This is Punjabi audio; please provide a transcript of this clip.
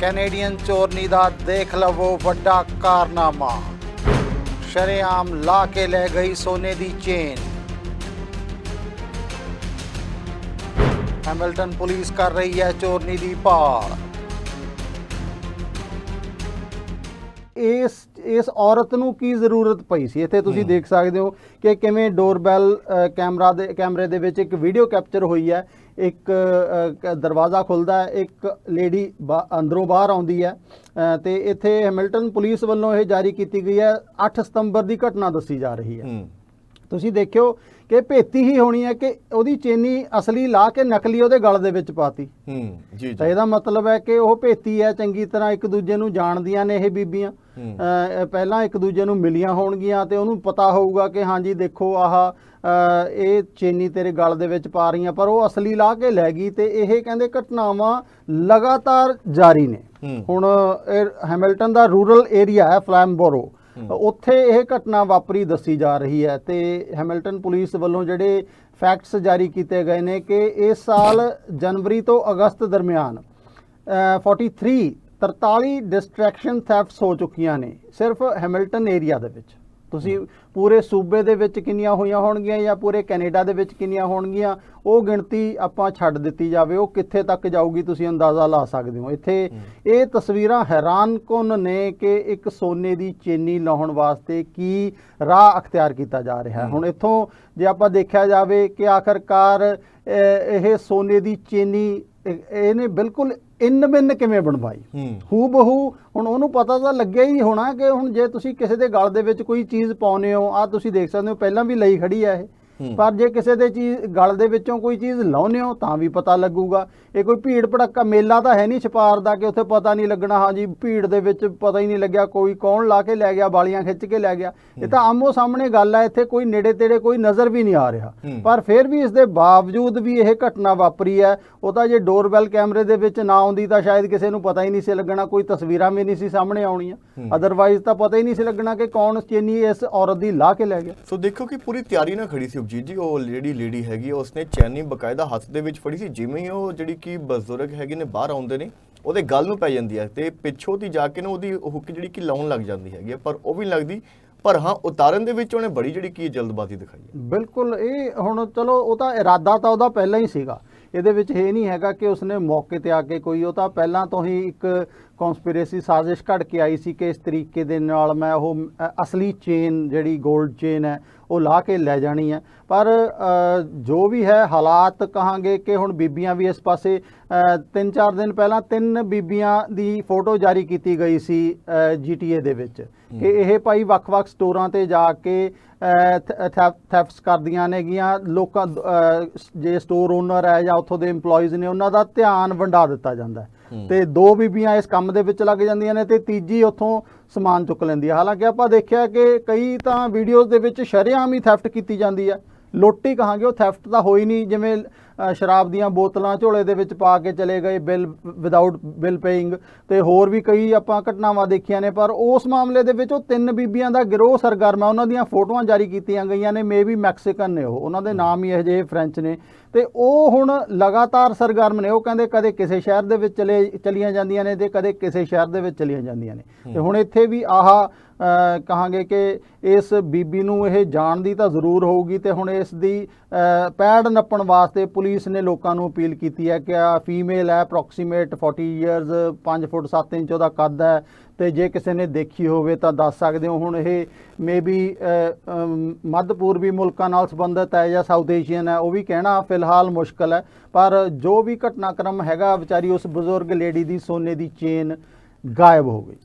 ਕੈਨੇਡੀਅਨ ਚੋਰਨੀ ਦਾ ਦੇਖ ਲਵੋ ਵੱਡਾ ਕਾਰਨਾਮਾ। ਸ਼ਰੇਆਮ ਲਾ ਕੇ ਲੈ ਗਈ ਸੋਨੇ ਦੀ ਚੇਨ। ਹੈਮਿਲਟਨ ਪੁਲਿਸ ਕਰ ਰਹੀ ਹੈ ਚੋਰਨੀ ਦੀ ਭਾਲ। ਇਸ ਇਸ ਔਰਤ ਨੂੰ ਕੀ ਜ਼ਰੂਰਤ ਪਈ ਸੀ? ਇੱਥੇ ਤੁਸੀਂ ਦੇਖ ਸਕਦੇ ਹੋ ਕਿ ਕਿਵੇਂ ਡੋਰਬੈਲ ਕੈਮਰਾ ਦੇ ਕੈਮਰੇ ਦੇ ਵਿੱਚ ਇੱਕ ਵੀਡੀਓ ਕੈਪਚਰ ਹੋਈ ਹੈ। ਇੱਕ ਦਰਵਾਜ਼ਾ ਖੁੱਲਦਾ ਹੈ ਇੱਕ ਲੇਡੀ ਅੰਦਰੋਂ ਬਾਹਰ ਆਉਂਦੀ ਹੈ। ਤੇ ਇੱਥੇ ਹੈਮਿਲਟਨ ਪੁਲਿਸ ਵੱਲੋਂ ਇਹ ਜਾਰੀ ਕੀਤੀ ਗਈ ਹੈ। 8 ਸਤੰਬਰ ਦੀ ਘਟਨਾ ਦੱਸੀ ਜਾ ਰਹੀ ਹੂੰ। ਤੁਸੀਂ ਦੇਖਿਓ ਕਿ ਭੇਤੀ ਹੀ ਹੋਣੀ ਹੈ ਕਿ ਉਹਦੀ ਚੇਨੀ ਅਸਲੀ ਲਾ ਕੇ ਨਕਲੀ ਉਹਦੇ ਗਲ ਦੇ ਵਿੱਚ ਪਾਤੀ। ਹੂੰ ਜੀ ਤਾਂ ਇਹਦਾ ਮਤਲਬ ਹੈ ਕਿ ਉਹ ਭੇਤੀ ਹੈ ਚੰਗੀ ਤਰ੍ਹਾਂ ਇੱਕ ਦੂਜੇ ਨੂੰ ਜਾਣਦੀਆਂ ਨੇ ਇਹ ਬੀਬੀਆਂ। ਪਹਿਲਾਂ ਇੱਕ ਦੂਜੇ ਨੂੰ ਮਿਲੀਆਂ ਹੋਣਗੀਆਂ ਤੇ ਉਹਨੂੰ ਪਤਾ ਹੋਊਗਾ ਕਿ ਹਾਂਜੀ ਦੇਖੋ ਆਹ ਇਹ ਚੇਨੀ ਤੇਰੇ ਗਲ ਦੇ ਵਿੱਚ ਪਾ ਰਹੀਆਂ ਪਰ ਉਹ ਅਸਲੀ ਲਾ ਕੇ ਲੈ ਗਈ ਤੇ ਇਹ ਕਹਿੰਦੇ ਘਟਨਾਵਾਂ ਲਗਾਤਾਰ ਜਾਰੀ ਨੇ। ਹੁਣ ਇਹ ਹੈਮਿਲਟਨ ਦਾ ਰੂਰਲ ਏਰੀਆ ਹੈ ਫਲੈਮਬੋਰੋ। ਉੱਥੇ ਇਹ ਘਟਨਾ ਵਾਪਰੀ ਦੱਸੀ ਜਾ ਰਹੀ ਹੈ ਤੇ ਹੈਮਿਲਟਨ ਪੁਲਿਸ ਵੱਲੋਂ ਜਿਹੜੇ ਫੈਕਟਸ ਜਾਰੀ ਕੀਤੇ ਗਏ ਨੇ ਕਿ ਇਸ ਸਾਲ ਜਨਵਰੀ ਤੋਂ ਅਗਸਤ ਦਰਮਿਆਨ ਅ, 43 43 ਡਿਸਟਰੈਕਸ਼ਨ ਥੈਫਟਸ ਹੋ ਚੁੱਕੀਆਂ ਨੇ ਸਿਰਫ ਹੈਮਿਲਟਨ ਏਰੀਆ ਦੇ ਵਿੱਚ। ਤੁਸੀਂ ਪੂਰੇ ਸੂਬੇ ਦੇ ਵਿੱਚ ਕਿੰਨੀਆਂ ਹੋਈਆਂ ਹੋਣਗੀਆਂ ਜਾਂ ਪੂਰੇ ਕੈਨੇਡਾ ਦੇ ਵਿੱਚ ਕਿੰਨੀਆਂ ਹੋਣਗੀਆਂ ਉਹ ਗਿਣਤੀ ਆਪਾਂ ਛੱਡ ਦਿੱਤੀ ਜਾਵੇ ਉਹ ਕਿੱਥੇ ਤੱਕ ਜਾਊਗੀ ਤੁਸੀਂ ਅੰਦਾਜ਼ਾ ਲਾ ਸਕਦੇ ਹੋ। ਇੱਥੇ ਇਹ ਤਸਵੀਰਾਂ ਹੈਰਾਨਕੁਨ ਨੇ ਕਿ ਇੱਕ ਸੋਨੇ ਦੀ ਚੇਨੀ ਲਾਉਣ ਵਾਸਤੇ ਕੀ ਰਾਹ ਅਖਤਿਆਰ ਕੀਤਾ ਜਾ ਰਿਹਾ। ਹੁਣ ਇੱਥੋਂ ਜੇ ਆਪਾਂ ਦੇਖਿਆ ਜਾਵੇ ਕਿ ਆਖਰਕਾਰ ਇਹ ਸੋਨੇ ਦੀ ਚੇਨੀ ਇਹ- ਇਹਨੇ ਬਿਲਕੁਲ ਇਨ ਬਿਨ ਕਿਵੇਂ ਬਣਵਾਈ ਹੂੰ ਬਹੂ ਹੁਣ ਉਹਨੂੰ ਪਤਾ ਤਾਂ ਲੱਗਿਆ ਹੀ ਹੋਣਾ ਕਿ ਹੁਣ ਜੇ ਤੁਸੀਂ ਕਿਸੇ ਦੇ ਗਲ ਦੇ ਵਿੱਚ ਕੋਈ ਚੀਜ਼ ਪਾਉਨੇ ਹੋ ਆ ਤੁਸੀਂ ਦੇਖ ਸਕਦੇ ਹੋ ਪਹਿਲਾਂ ਵੀ ਲਈ ਖੜੀ ਆ ਇਹ। ਪਰ ਜੇ ਕਿਸੇ ਦੇ ਚੀਜ਼ ਗਲ ਦੇ ਵਿੱਚੋਂ ਕੋਈ ਚੀਜ਼ ਲਾਉਨੇ ਹੋ ਤਾਂ ਵੀ ਪਤਾ ਲੱਗੂਗਾ। ਇਹ ਕੋਈ ਭੀੜ ਭੜੱਕਾ ਮੇਲਾ ਤਾਂ ਹੈ ਨਹੀਂ ਛਪਾਰ ਦਾ ਕਿ ਉੱਥੇ ਪਤਾ ਨਹੀਂ ਲੱਗਣਾ ਹਾਂਜੀ ਭੀੜ ਦੇ ਵਿੱਚ ਪਤਾ ਹੀ ਨਹੀਂ ਲੱਗਿਆ ਕੋਈ ਕੌਣ ਲਾ ਕੇ ਲੈ ਗਿਆ ਬਾਲੀਆਂ ਖਿੱਚ ਕੇ ਲੈ ਗਿਆ। ਇਹ ਤਾਂ ਆਮੋ ਸਾਹਮਣੇ ਗੱਲ ਹੈ ਇੱਥੇ ਕੋਈ ਨੇੜੇ ਤੇੜੇ ਕੋਈ ਨਜ਼ਰ ਵੀ ਨਹੀਂ ਆ ਰਿਹਾ। ਪਰ ਫਿਰ ਵੀ ਇਸ ਦੇ ਬਾਵਜੂਦ ਵੀ ਇਹ ਘਟਨਾ ਵਾਪਰੀ ਹੈ ਉਹ ਤਾਂ ਜੇ ਡੋਰਬੈਲ ਕੈਮਰੇ ਦੇ ਵਿੱਚ ਨਾ ਆਉਂਦੀ ਤਾਂ ਸ਼ਾਇਦ ਕਿਸੇ ਨੂੰ ਪਤਾ ਹੀ ਨਹੀਂ ਸੀ ਲੱਗਣਾ ਕੋਈ ਤਸਵੀਰਾਂ ਵੀ ਨਹੀਂ ਸੀ ਸਾਹਮਣੇ ਆਉਣੀਆਂ। ਅਦਰਵਾਈਜ਼ ਤਾਂ ਪਤਾ ਹੀ ਨਹੀਂ ਸੀ ਲੱਗਣਾ ਕਿ ਕੌਣ ਚੇਨੀ ਇਸ ਔਰਤ ਦੀ ਲਾ ਕੇ ਲੈ ਗਿਆ। ਸੋ ਦੇਖੋ ਕਿ ਪੂਰੀ ਤਿਆਰੀ ਨਾਲ ਖੜੀ ਸੀ ਉਪਜੀਤ ਜੀ ਉਹ ਜਿਹੜੀ ਲੇਡੀ ਹੈਗੀ ਉਸਨੇ ਚੈਨੀ ਬਕਾਇਦਾ ਹੱਥ ਦੇ ਵਿੱਚ ਫੜੀ ਸੀ। ਜਿਵੇਂ ਹੀ ਉਹ ਜਿਹੜੀ ਕਿ ਬਜ਼ੁਰਗ ਹੈਗੇ ਨੇ ਬਾਹਰ ਆਉਂਦੇ ਨੇ ਉਹਦੇ ਗੱਲ ਨੂੰ ਪੈ ਜਾਂਦੀ ਹੈ ਤੇ ਪਿੱਛੋਂ ਦੀ ਜਾ ਕੇ ਨਾ ਉਹਦੀ ਹੁੱਕ ਜਿਹੜੀ ਕਿ ਲਾਉਣ ਲੱਗ ਜਾਂਦੀ ਹੈਗੀ ਆ, ਪਰ ਉਹ ਵੀ ਨੀ ਲੱਗਦੀ। ਪਰ ਹਾਂ ਉਤਾਰਨ ਦੇ ਵਿੱਚ ਉਹਨੇ ਬੜੀ ਜਿਹੜੀ ਕੀ ਜਲਦਬਾਜ਼ੀ ਦਿਖਾਈ ਬਿਲਕੁਲ ਇਹ ਹੁਣ ਚਲੋ ਉਹ ਤਾਂ ਇਰਾਦਾ ਤਾਂ ਉਹਦਾ ਪਹਿਲਾਂ ਹੀ ਸੀਗਾ। ਇਹਦੇ ਵਿੱਚ ਇਹ ਨਹੀਂ ਹੈਗਾ ਕਿ ਉਸਨੇ ਮੌਕੇ ਤੇ ਆ ਕੇ ਕੋਈ ਉਹ ਤਾਂ ਪਹਿਲਾਂ ਤੋਂ ਹੀ ਇੱਕ ਕਨਸਪੀਰੇਸੀ ਸਾਜ਼ਿਸ਼ ਘੜ ਕੇ ਆਈ ਸੀ ਕਿ ਇਸ ਤਰੀਕੇ ਦੇ ਨਾਲ ਮੈਂ ਉਹ ਅਸਲੀ ਚੇਨ ਜਿਹੜੀ 골ਡ ਚੇਨ ਹੈ ਉਹ ਲਾ ਕੇ ਲੈ ਜਾਣੀ ਹੈ। ਪਰ ਜੋ ਵੀ ਹੈ ਹਾਲਾਤ ਕਹਾਂਗੇ ਕਿ ਹੁਣ ਬੀਬੀਆਂ ਵੀ ਇਸ ਪਾਸੇ ਅ, ਤਿੰਨ ਚਾਰ ਦਿਨ ਪਹਿਲਾਂ ਤਿੰਨ ਬੀਬੀਆਂ ਦੀ ਫੋਟੋ ਜਾਰੀ ਕੀਤੀ ਗਈ ਸੀ ਜੀਟੀਏ ਦੇ ਵਿੱਚ। ਕਿ ਇਹ ਭਾਈ ਵੱਖ-ਵੱਖ ਸਟੋਰਾਂ ਤੇ ਜਾ ਕੇ ਥੈਫਟਸ ਕਰਦੀਆਂ ਨੇਗੀਆਂ। ਲੋਕਾਂ ਜੇ ਸਟੋਰ ਓਨਰ ਹੈ ਜਾਂ ਉੱਥੋਂ ਦੇ EMPLOYEES ਨੇ ਉਹਨਾਂ ਦਾ ਧਿਆਨ ਵੰਡਾ ਦਿੱਤਾ ਜਾਂਦਾ ਤੇ ਦੋ ਬੀਬੀਆਂ ਇਸ ਕੰਮ ਦੇ ਵਿੱਚ ਲੱਗ ਜਾਂਦੀਆਂ ਨੇ ਤੇ ਤੀਜੀ ਉੱਥੋਂ ਸਮਾਨ ਚੁੱਕ ਲੈਂਦੀ ਹੈ। ਹਾਲਾਂਕਿ ਆਪਾਂ ਦੇਖਿਆ ਕਿ ਕਈ ਤਾਂ ਵੀਡੀਓਜ਼ ਦੇ ਵਿੱਚ ਸ਼ਰੇਆਮ ਹੀ ਥੈਫਟ ਕੀਤੀ ਜਾਂਦੀ ਹੈ। ਲੋਟੀ ਕਹਾਂਗੇ ਉਹ ਥੈਫਟ ਤਾਂ ਹੋਈ ਨਹੀਂ ਜਿਵੇਂ ਸ਼ਰਾਬ ਦੀਆਂ ਬੋਤਲਾਂ ਝੋਲੇ ਦੇ ਵਿੱਚ ਪਾ ਕੇ ਚਲੇ ਗਏ ਬਿੱਲ ਵਿਦਆਊਟ ਬਿੱਲ ਪੇਇੰਗ ਤੇ ਹੋਰ ਵੀ ਕਈ ਆਪਾਂ ਘਟਨਾਵਾਂ ਦੇਖੀਆਂ ਨੇ ਪਰ ਉਸ ਮਾਮਲੇ ਦੇ ਵਿੱਚ ਉਹ ਤਿੰਨ ਬੀਬੀਆਂ ਦਾ ਗਿਰੋਹ ਸਰਗਰਮ ਹੈ ਉਹਨਾਂ ਦੀਆਂ ਫੋਟੋਆਂ ਜਾਰੀ ਕੀਤੀਆਂ ਗਈਆਂ ਨੇ ਮੇਬੀ ਮੈਕਸੀਕਨ ਨੇ ਉਹ ਉਹਨਾਂ ਦੇ ਨਾਮ ਹੀ ਇਹ ਜਿਹੇ ਫ੍ਰੈਂਚ ਨੇ ਤੇ ਉਹ ਹੁਣ ਲਗਾਤਾਰ ਸਰਗਰਮ ਨੇ ਉਹ ਕਹਿੰਦੇ ਕਦੇ ਕਿਸੇ ਸ਼ਹਿਰ ਦੇ ਵਿੱਚ ਚਲੇ ਚਲੀਆਂ ਜਾਂਦੀਆਂ ਨੇ ਤੇ ਕਦੇ ਕਿਸੇ ਸ਼ਹਿਰ ਦੇ ਵਿੱਚ ਚਲੀਆਂ ਜਾਂਦੀਆਂ ਨੇ। ਤੇ ਹੁਣ ਇੱਥੇ ਵੀ ਆਹ ਕਹਾਂਗੇ ਕਿ ਇਸ ਬੀਬੀ ਨੂੰ ਇਹ ਜਾਣਦੀ ਤਾਂ ਜ਼ਰੂਰ ਹੋਊਗੀ ਤੇ ਹੁਣ ਇਸ ਦੀ ਪੈੜ ਨੱਪਣ ਵਾਸਤੇ ਪੁਲਿਸ ਨੇ ਲੋਕਾਂ ਨੂੰ ਅਪੀਲ ਕੀਤੀ ਹੈ ਕਿ ਆ ਫੀਮੇਲ ਹੈ ਅਪਰੋਕਸੀਮੇਟ 40 ਇਅਰਸ 5 ਫੁੱਟ 7 ਇੰਚ ਉਹਦਾ ਕੱਦ ਹੈ ਤੇ ਜੇ ਕਿਸੇ ਨੇ ਦੇਖੀ ਹੋਵੇ ਤਾਂ ਦੱਸ ਸਕਦੇ ਹੋ। ਹੁਣ ਇਹ ਮੇਬੀ ਮੱਧ ਪੂਰਬੀ ਮੁਲਕਾਂ ਨਾਲ ਸੰਬੰਧਿਤ ਹੈ ਜਾਂ ਸਾਊਥ ਏਸ਼ੀਅਨ ਹੈ, ਉਹ ਵੀ ਕਹਿਣਾ ਫਿਲਹਾਲ ਮੁਸ਼ਕਲ ਹੈ। ਪਰ ਜੋ ਵੀ ਘਟਨਾਕ੍ਰਮ ਹੈਗਾ, ਵਿਚਾਰੀ ਉਸ ਬਜ਼ੁਰਗ ਲੇਡੀ ਦੀ ਸੋਨੇ ਦੀ ਚੇਨ ਗਾਇਬ ਹੋ ਗਈ।